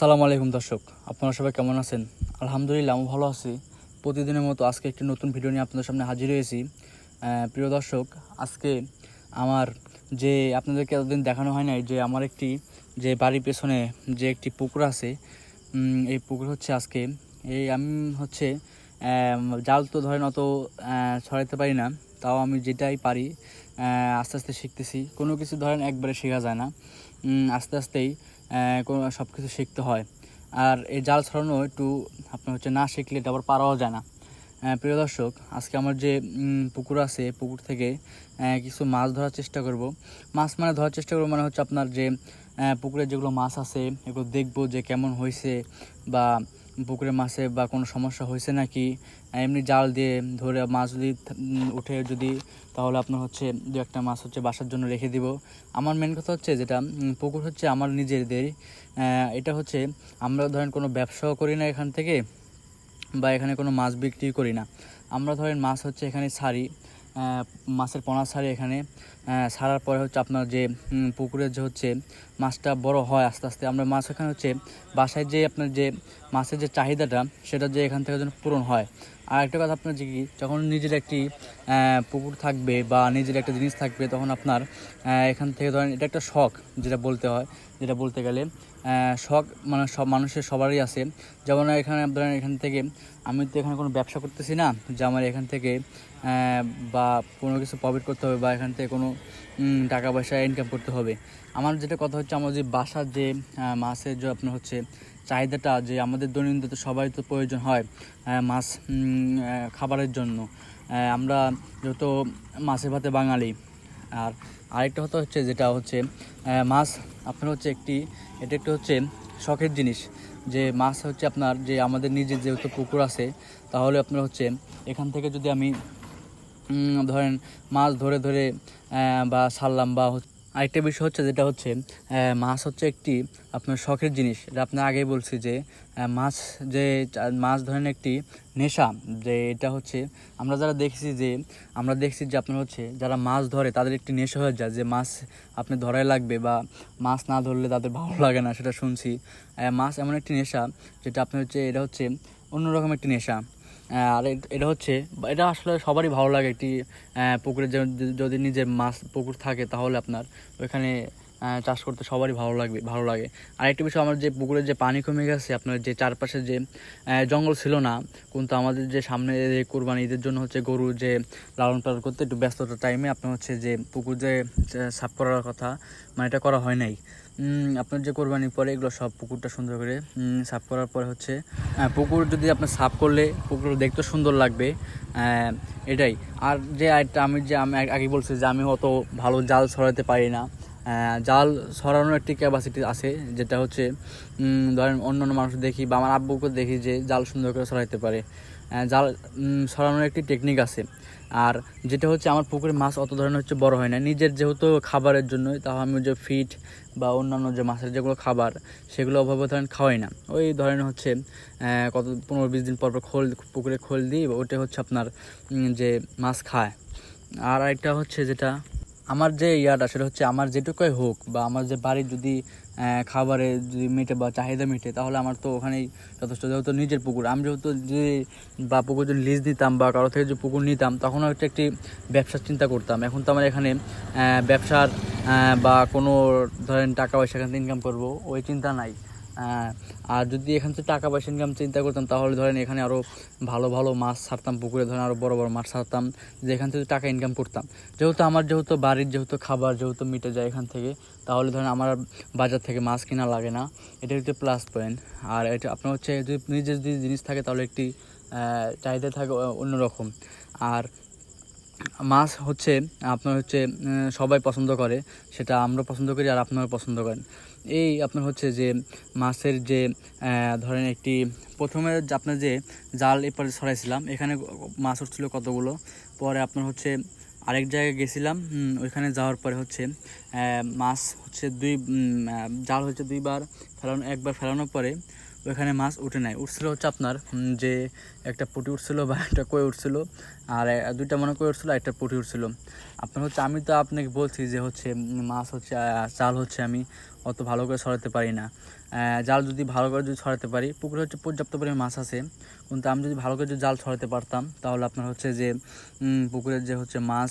আসসালামু আলাইকুম দর্শক, আপনারা সবাই কেমন আছেন? আলহামদুলিল্লাহ, আমি ভালো আছি। প্রতিদিনের মতো আজকে একটি নতুন ভিডিও নিয়ে আপনাদের সামনে হাজির হয়েছি। প্রিয় দর্শক, আজকে আমার যে আপনাদেরকে এতদিন দেখানো হয় নাই, যে আমার একটি যে বাড়ির পেছনে যে একটি পুকুর আছে এই পুকুর হচ্ছে আজকে। এই আমি হচ্ছে জাল তো ধরেন অত ছড়াইতে পারি না, তাও আমি যেটাই পারি আস্তে আস্তে শিখতেছি। কোনো কিছু ধরেন একবারে শেখা যায় না। আস্তে আস্তেই সব কিছু শিখতে হয়। আর এই জাল ছড়ানো একটু আপনার হচ্ছে না শিখলে এটা আবার পারাও যায় না। প্রিয় দর্শক, আজকে আমার যে পুকুর আছে, পুকুর থেকে কিছু মাছ ধরার চেষ্টা করব। মাছ মানে ধরার চেষ্টা করব মানে হচ্ছে আপনার যে পুকুরে যেগুলো মাছ আছে, এগুলো দেখব যে কেমন হয়েছে বা পুকুরে মাছে বা কোনো সমস্যা হয়েছে নাকি? এমনি জাল দিয়ে ধরে মাছ যদি উঠে যদি, তাহলে আপনার হচ্ছে দু একটা মাছ হচ্ছে বাসার জন্য রেখে দিব। আমার মেন কথা হচ্ছে যেটা পুকুর হচ্ছে আমার নিজেদের এটা হচ্ছে আমরা ধরেন কোনো ব্যবসাও করি না এখান থেকে বা এখানে কোনো মাছ বিক্রি করি না। আমরা ধরেন মাছ হচ্ছে এখানে ছাড়ি। মাছের পোনা ছাড়ি এখানে। ছাড়ার পরে হচ্ছে আপনার যে পুকুরের যে হচ্ছে মাছটা বড় হয় আস্তে আস্তে, আমরা মাছ এখানে হচ্ছে বাসায় যে আপনার যে মাছের যে চাহিদাটা, সেটা যে এখান থেকে যেন পূরণ হয়। আর একটা কথা আপনার যে কি, যখন নিজের একটি পুকুর থাকবে বা নিজের একটা জিনিস থাকবে, তখন আপনার এখান থেকে ধরেন এটা একটা শখ, যেটা বলতে হয়। যেটা বলতে গেলে শখ মানে সব মানুষের সবারই আছে। যেমন এখানে ধরেন এখান থেকে আমি তো এখানে কোনো ব্যবসা করতেছি না, যে আমার এখান থেকে বা কোনো কিছু প্রফিট করতে হবে, বা এখান থেকে কোনো টাকা পয়সা ইনকাম করতে হবে। আমার যেটা কথা হচ্ছে, আমার যে বাসার যে মাছের যে আপনার হচ্ছে চাহিদাটা, যে আমাদের দৈনন্দিন তো সবাই তো প্রয়োজন হয় মাছ খাবারের জন্য। আমরা যত মাছে ভাতে বাঙালি, আর আরেকটা হতো হচ্ছে, যেটা হচ্ছে মাছ আপনার হচ্ছে একটি, এটা একটু হচ্ছে শখের জিনিস। যে মাছ হচ্ছে আপনার যে আমাদের নিজের যেহেতু পুকুর আছে, তাহলে আপনার হচ্ছে এখান থেকে যদি আমি ধরেন মাছ ধরে ধরে বা ছাড়লাম বা আরেকটা বিষয় হচ্ছে যেটা হচ্ছে মাছ হচ্ছে একটি আপনার শখের জিনিস। এটা আপনার আগেই বলছি যে মাছ যে মাছ ধরেন একটি নেশা, যে এটা হচ্ছে, আমরা যারা দেখছি যে, আমরা দেখছি যে আপনার হচ্ছে, যারা মাছ ধরে তাদের একটি নেশা হয়ে যায় যে মাছ আপনি ধরাই লাগবে বা মাছ না ধরলে তাদের ভালো লাগে না, সেটা শুনছি। মাছ এমন একটি নেশা, যেটা আপনার হচ্ছে, এটা হচ্ছে অন্যরকম একটি নেশা। আর এটা হচ্ছে, এটা আসলে সবারই ভালো লাগে একটি পুকুরে যদি নিজের মাছ, পুকুর থাকে তাহলে আপনার ওইখানে চাষ করতে সবারই ভালো লাগবে, ভালো লাগে। আর একটা বিষয়, আমার যে পুকুরের যে পানি কমে গেছে, আপনার যে চারপাশে যে জঙ্গল ছিল না, কিন্তু আমাদের যে সামনে কোরবানি ঈদের জন্য হচ্ছে গরু যে লালন পালন করতে একটু ব্যস্ততার টাইমে আপনার হচ্ছে যে পুকুর যে সাফ করার কথা মানে এটা করা হয় নাই। আপনার যে কোরবানির পরে এগুলো সব পুকুরটা সুন্দর করে সাফ করার পরে হচ্ছে পুকুর যদি আপনার সাফ করলে পুকুর দেখতে সুন্দর লাগবে এটাই। আর যে আরেকটা আমি যে আমি আগে- বলছি যে আমি অত ভালো জাল ছড়াতে পারি না জাল ছড়ানোর একটি ক্যাপাসিটি আছে, যেটা হচ্ছে ধরেন অন্য অন্য মানুষ দেখি বা আমার আব্বুকে দেখি যে জাল সুন্দর করে ছড়াইতে পারে। জাল সরানোর একটি টেকনিক আছে। আর যেটা হচ্ছে আমার পুকুরে মাছ অত ধরনের হচ্ছে বড় হয় না। নিজের যেহেতু খাবারের জন্যই, তাও আমি যে ফিট বা অন্যান্য যে মাছের যেগুলো খাবার, সেগুলো অভাবে ধরেন খাওয়াই না। ওই ধরেন হচ্ছে কত পনেরো বিশ দিন পর পর খোল, পুকুরে খোল দিই ওটা হচ্ছে আপনার যে মাছ খায়। আর আরেকটা হচ্ছে যেটা আমার যে ইয়াটা, সেটা হচ্ছে আমার যেটুকুই হোক বা আমার যে বাড়ির যদি খাবারে যদি মেটে বা চাহিদা মেটে, তাহলে আমার তো ওখানেই যথেষ্ট। যেহেতু নিজের পুকুর, আমি যেহেতু যদি বা পুকুর যদি লিজ দিতাম বা কারও থেকে যদি পুকুর নিতাম, তখন একটা একটি ব্যবসার চিন্তা করতাম। এখন তো আমার এখানে ব্যবসার বা কোনো ধরেন টাকা পয়সা এখান ইনকাম করব, ওই চিন্তা নাই। আর যদি এখান থেকে টাকা পয়সা ইনকাম চিন্তা করতাম, তাহলে ধরেন এখানে আরও ভালো ভালো মাছ ছাড়তাম, পুকুরে ধরেন আরও বড় বড় মাছ ছাড়তাম যে এখান থেকে টাকা ইনকাম করতাম। যেহেতু আমার যেহেতু বাড়ির যেহেতু খাবার যেহেতু মিটে যায় এখান থেকে, তাহলে ধরেন আমার বাজার থেকে মাছ কেনা লাগে না। এটা হচ্ছে প্লাস পয়েন্ট আর এটা আপনার হচ্ছে, যদি নিজের যদি জিনিস থাকে, তাহলে একটি চাহিদা থাকে অন্যরকম। আর মাছ হচ্ছে, আপনার হচ্ছে সবাই পছন্দ করে, সেটা আমরা পছন্দ করি আর আপনারা পছন্দ করেন। এই আপনার হচ্ছে যে মাছের যে ধরেন একটি, প্রথমে আপনার যে জাল এপারে ছড়াইছিলাম, এখানে মাছ উঠছিল কতগুলো, পরে আপনার হচ্ছে আরেক জায়গায় গেছিলাম ওইখানে যাওয়ার পরে হচ্ছে মাছ হচ্ছে দুই জাল হচ্ছে দুইবার ফেলানো, একবার ফেলানোর পরে ওইখানে মাছ উঠে নাই। উঠছিল হচ্ছে আপনার যে একটা পুঁটি উঠছিল বা একটা কই উঠছিল, আর দুইটা মনে কই উঠছিল একটা পুঁটি উঠছিল। আপনার হচ্ছে, আমি তো আপনাকে বলছি যে হচ্ছে মাছ হচ্ছে জাল হচ্ছে আমি অত ভালো করে সরাতে পারি না। জাল যদি ভালো করে যদি ছড়াতে পারি, পুকুরে হচ্ছে পর্যাপ্ত পরিমাণ মাছ আছে, কিন্তু আমি যদি ভালো করে যদি জাল ছড়াতে পারতাম, তাহলে আপনার হচ্ছে যে পুকুরের যে হচ্ছে মাছ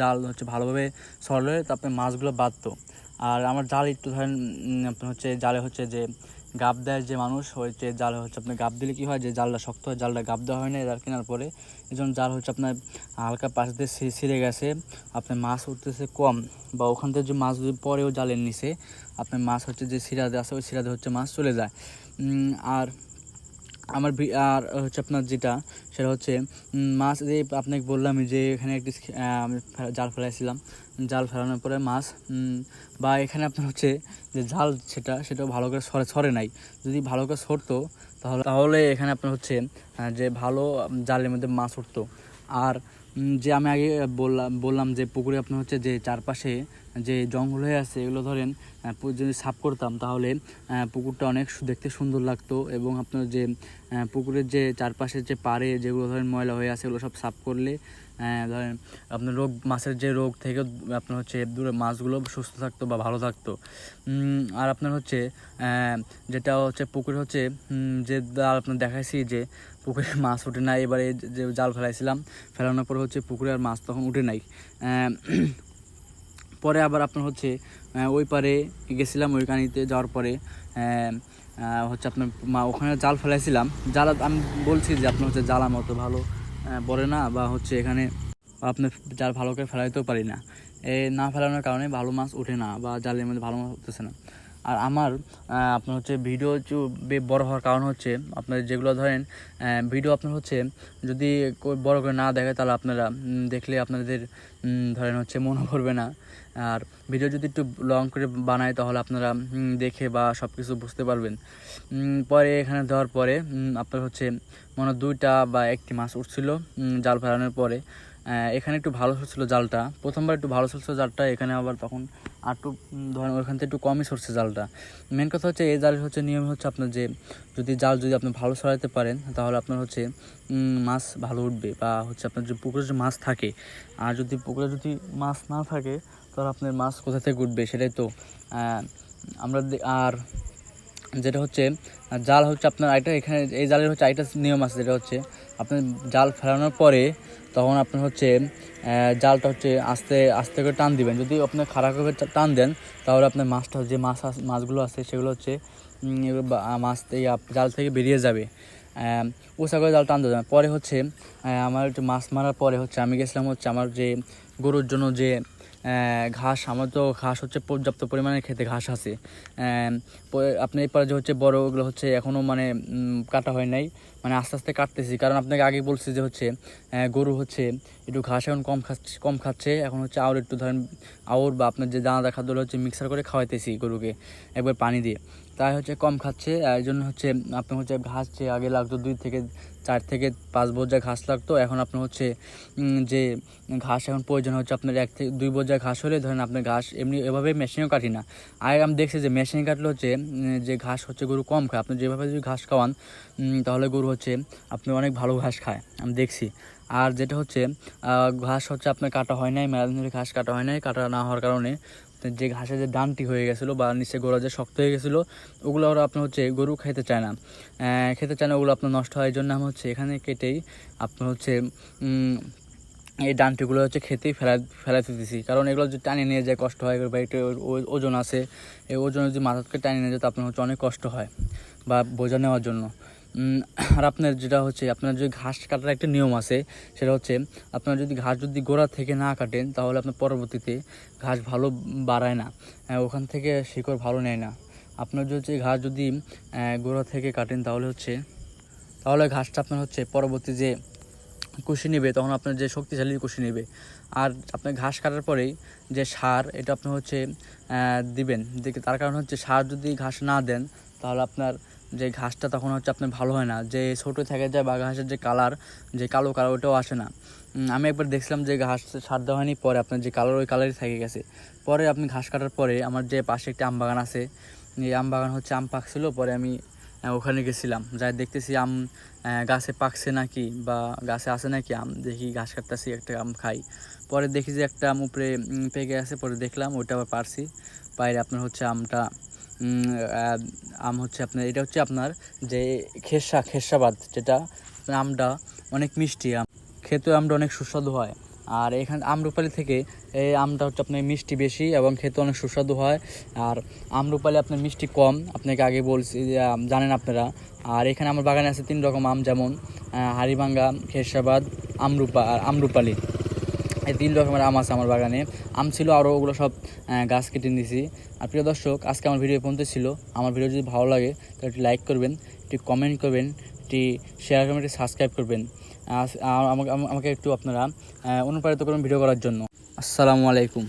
জাল হচ্ছে ভালোভাবে ছড়ালে তো আপনার মাছগুলো বাঁধতো। আর আমার জাল একটু ধরেন আপনার হচ্ছে জালে হচ্ছে যে গাব দেয় যে মানুষ হচ্ছে জাল হচ্ছে আপনার গাব দিলে কি হয়? যে জালটা শক্ত হয়, জালটা গাব দেওয়া হয় না জাল কেনার পরে এই জন্য জাল হচ্ছে আপনার হালকা পাশ দিয়ে ছিঁড়ে গেছে, আপনার মাছ উঠতেছে কম বা ওখান থেকে যে মাছ পরেও জালের নিচে, আপনার মাছ হচ্ছে যে সিরাদে আছে, ওই সিরাদে হচ্ছে মাছ চলে যায়। আর আমার আর হচ্ছে আপনার যেটা, সেটা হচ্ছে মাছ যে আপনাকে বললাম যে এখানে একটি জাল ফেলাইছিলাম। জাল ফেলানোর পরে মাছ বা এখানে আপনার হচ্ছে যে জাল সেটা, সেটাও ভালো করে সরে সরে নাই। যদি ভালো করে সরতো, তাহলে তাহলে এখানে আপনার হচ্ছে যে ভালো জালের মধ্যে মাছ উঠতো। আর যে আমি আগে বললাম বললাম যে পুকুরে আপনার হচ্ছে যে চারপাশে যে জঙ্গল হয়ে আছে, এগুলো ধরেন যদি সাফ করতাম তাহলে পুকুরটা অনেক দেখতে সুন্দর লাগতো এবং আপনার যে পুকুরের যে চারপাশের যে পাড়ে যেগুলো ধরেন ময়লা হয়ে আছে, এগুলো সব সাফ করলে ধরেন আপনার রোগ, মাছের যে রোগ থেকে আপনার হচ্ছে দূরে মাছগুলো সুস্থ থাকতো বা ভালো থাকতো। আর আপনার হচ্ছে যেটা হচ্ছে পুকুরে হচ্ছে যে আপনার দেখাইছি যে পুকুরে মাছ ওঠে না এবারে যে জাল ফেলাইছিলাম, ফেলানোর পর হচ্ছে পুকুরে আর মাছ তখন উঠে নাই। পরে আবার আপনার হচ্ছে ওই পারে গেছিলাম ওই কানিতে যাওয়ার পরে হচ্ছে আপনার মা, ওখানে জাল ফেলাইছিলাম। জাল আমি বলছি যে আপনার হচ্ছে জাল আমার ভালো পড়ে না বা হচ্ছে এখানে আপনি জাল ভালো করে ফেলাইতেও পারি না। এ, না ফেলানোর কারণে ভালো মাছ ওঠে না বা জালের মধ্যে ভালো মাছ উঠতেছে না। আর আমার আপনার হচ্ছে ভিডিও বড় হওয়ার কারণ হচ্ছে, আপনার যেগুলো ধরেন ভিডিও আপনার হচ্ছে, যদি বড় করে না দেখে, তাহলে আপনারা দেখলে আপনাদের ধরেন হচ্ছে মনে করবে না। আর ভিডিও যদি একটু লং করে বানায়, তাহলে আপনারা দেখে বা সব কিছু বুঝতে পারবেন। পরে এখানে দেওয়ার পরে আপনার হচ্ছে মনে দুইটা বা একটি মাছ উঠছিল জাল ফেলানোর পরে। এখানে একটু ভালো চলছিল জালটা। প্রথমবার একটু ভালো চলছিল জালটা, এখানে আবার তখন আর একটু, ধরেন ওইখান থেকে একটু কমই সরছে জালটা। মেন কথা হচ্ছে এই জালের হচ্ছে নিয়ম হচ্ছে আপনার যে, যদি জাল যদি আপনি ভালো সরাইতে পারেন, তাহলে আপনার হচ্ছে মাছ ভালো উঠবে বা হচ্ছে আপনার যে পুকুরে যে মাছ থাকে। আর যদি পুকুরে যদি মাছ না থাকে, তাহলে আপনার মাছ কোথা থেকে উঠবে সেটাই তো আমরা আর যেটা হচ্ছে, জাল হচ্ছে আপনার আইটা এখানে, এই জালের হচ্ছে আইটা নিয়ম আছে, যেটা হচ্ছে আপনার জাল ফেলানোর পরে তখন আপনি হচ্ছে জালটা হচ্ছে আস্তে আস্তে করে টান দিবেন যদি আপনি খারাপ করে টান দেন, তাহলে আপনার মাছটা যে মাছ মাছগুলো আছে, সেগুলো হচ্ছে মাছ জাল থেকে বেরিয়ে যাবে উষা করে জাল টান দেবেন। পরে হচ্ছে আমার মাছ মারার পরে হচ্ছে, আমি গেছিলাম হচ্ছে আমার যে গরুর জন্য যে ঘাস, আমার তো ঘাস হচ্ছে পর্যাপ্ত পরিমাণে খেতে ঘাস আছে। আপনি এরপরে যে হচ্ছে বড়, ওগুলো হচ্ছে এখনও মানে কাটা হয় নাই। মানে আস্তে আস্তে কাটতেছি। কারণ আপনাকে আগে বলছি যে হচ্ছে গরু হচ্ছে একটু ঘাস এখন কম খাচ্ছে কম খাচ্ছে। এখন হচ্ছে আউর একটু ধরেন, আউর বা আপনার যে দানা দানাদার খাদ্যগুলো হচ্ছে মিক্সার করে খাওয়াইতেছি গরুকে, একবার পানি দিয়ে। তাই হচ্ছে কম খাচ্ছে, আর এই জন্য হচ্ছে আপনার হচ্ছে ঘাস যে আগে লাগতো দুই থেকে চার থেকে পাঁচ বোঝা ঘাস লাগতো, এখন আপনার হচ্ছে যে ঘাস এখন প্রয়োজন হচ্ছে আপনার এক থেকে দুই বোঝা ঘাস হলে ধরেন আপনার ঘাস এমনি এভাবে মেশিনেও কাটি না। আগে আমি দেখছি যে মেশিনে কাটলে হচ্ছে যে ঘাস হচ্ছে গরু কম খায়, আপনি যেভাবে যদি ঘাস খাওয়ান তাহলে গরু হচ্ছে আপনি অনেক ভালো ঘাস খায়, আমি দেখছি। আর যেটা হচ্ছে ঘাস হচ্ছে আপনার কাটা হয় নাই মেলাদিন ধরে ঘাস কাটা হয় নাই, কাটা না হওয়ার কারণে যে ঘাসে যে ডানটি হয়ে গেছিল বা নিচে গোড়া যে শক্ত হয়ে গেছিল, ওগুলো ওরা আপনার হচ্ছে গরু খেতে চায় না। খেতে চায় না, ওগুলো আপনার নষ্ট হয় জন্য আমি হচ্ছে এখানে কেটেই আপনার হচ্ছে এই ডানটিগুলো হচ্ছে খেতেই ফেলা ফেলাতে দিছি। কারণ এগুলো যদি টানিয়ে নিয়ে যায় কষ্ট হয়, বা একটু ওজন আছে, এই ওজন যদি মাথাকে টানিয়ে নিয়ে যায়, তো আপনার হচ্ছে অনেক কষ্ট হয়, বা বোঝা নেওয়ার জন্য। আর আপনার যেটা হচ্ছে, আপনার যদি ঘাস কাটার একটা নিয়ম আছে, সেটা হচ্ছে আপনার যদি ঘাস যদি গোড়া থেকে না কাটেন, তাহলে আপনার পরবর্তীতে ঘাস ভালো বাড়ায় না। ওখান থেকে শিকড় ভালো নেয় না। আপনার যদি হচ্ছে ঘাস যদি গোড়া থেকে কাটেন, তাহলে হচ্ছে, তাহলে ঘাসটা আপনার হচ্ছে পরবর্তী যে কুশি নেবে, তখন আপনার যে শক্তিশালী কুশি নেবে। আর আপনার ঘাস কাটার পরেই যে সার, এটা আপনি হচ্ছে দিবেন। তার কারণ হচ্ছে সার যদি ঘাস না দেন, তাহলে আপনার যে ঘাসটা তখন হচ্ছে আপনার ভালো হয় না। যে ছোটো থেকে যায় বা ঘাসের যে কালার যে কালো কালার ওটাও আসে না। আমি একবার দেখছিলাম যে ঘাস সার দেওয়া হয়নি, পরে আপনার যে কালার ওই কালারই থেকে গেছে। পরে আপনি ঘাস কাটার পরে আমার যে পাশে একটি আম বাগান আছে, এই আম বাগান হচ্ছে আম পাকছিল, পরে আমি ওখানে গেছিলাম। যাই দেখতেছি আম গাছে পাকছে নাকি বা গাছে আছে নাকি আম, দেখি ঘাস কাটতেছি, একটা আম খাই। পরে দেখি যে একটা আম উপরে পেকে আছে, পরে দেখলাম, ওইটা আবার পারছি। বাইরে আপনার হচ্ছে আমটা আম হচ্ছে আপনার এটা হচ্ছে আপনার যে খেসা খেসাবাদ যেটা আমটা অনেক মিষ্টি আম। খেতেও আমটা অনেক সুস্বাদু হয়। আর এখানে আমরুপালি থেকে এই আমটা হচ্ছে আপনার মিষ্টি বেশি এবং খেতে অনেক সুস্বাদু হয়। আর আমরুপালি আপনার মিষ্টি কম আপনাকে আগে বলছি জানেন আপনারা। আর এখানে আমার বাগানে আছে তিন রকম আম যেমন আহ, হাড়িভাঙ্গা খেরসাবাদ আমরুপা আর আমরুপালি। এই তিন রকমের আম আছে আমার বাগানে। আম ছিল আরও ওগুলো সব গাছ কেটে নিয়েছি আর প্রিয় দর্শক, আজকে আমার ভিডিও পর্যন্ত ছিল। আমার ভিডিও যদি ভালো লাগে, তাহলে একটি লাইক করবেন, একটি কমেন্ট করবেন, একটি শেয়ার করবেন, একটি সাবস্ক্রাইব করবেন। আমাকে আমাকে একটু আপনারা অনুপ্রাণিত করবেন ভিডিও করার জন্য। আসসালামু আলাইকুম।